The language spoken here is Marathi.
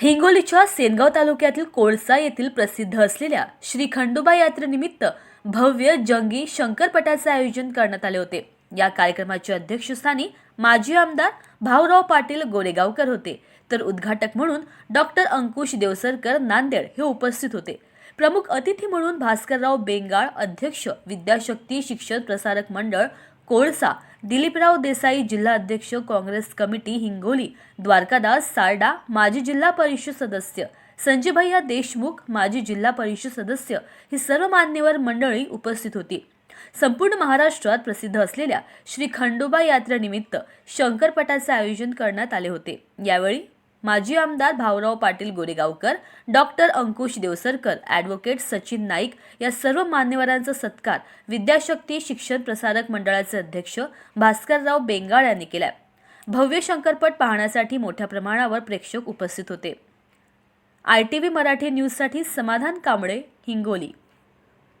हिंगोलीच्या सेनगाव तालुक्यातील कोळसा येथील प्रसिद्ध असलेल्या श्री खंडोबा यात्रेनिमित्त भव्य जंगी शंकरपटाचे आयोजन करण्यात आले होते. या कार्यक्रमाच्या अध्यक्षस्थानी माजी आमदार भाऊराव पाटील गोरेगावकर होते. तर उद्घाटक म्हणून डॉक्टर अंकुश देवसरकर नांदेड हे उपस्थित होते. प्रमुख अतिथी म्हणून भास्करराव बेंगाळ अध्यक्ष विद्याशक्ती शिक्षण प्रसारक मंडळ कोळसा दिलीपराव देसाई जिल्हा अध्यक्ष काँग्रेस कमिटी हिंगोली. द्वारकादास सारडा माजी जिल्हा परिषद सदस्य. संजयभैया देशमुख माजी जिल्हा परिषद सदस्य. ही सर्व मान्यवर मंडळी उपस्थित होती. संपूर्ण महाराष्ट्रात प्रसिद्ध असलेल्या श्री खंडोबा यात्रेनिमित्त शंकरपटाचे आयोजन करण्यात आले होते. यावेळी माजी आमदार भाऊराव पाटील गोरेगावकर डॉक्टर अंकुश देवसरकर ॲडव्होकेट सचिन नाईक या सर्व मान्यवरांचा सत्कार विद्याशक्ती शिक्षण प्रसारक मंडळाचे अध्यक्ष भास्करराव बेंगाळ यांनी केलाय. भव्य शंकरपट पाहण्यासाठी मोठ्या प्रमाणावर प्रेक्षक उपस्थित होते. आय टी व्ही मराठी न्यूजसाठी समाधान कांबळे हिंगोली.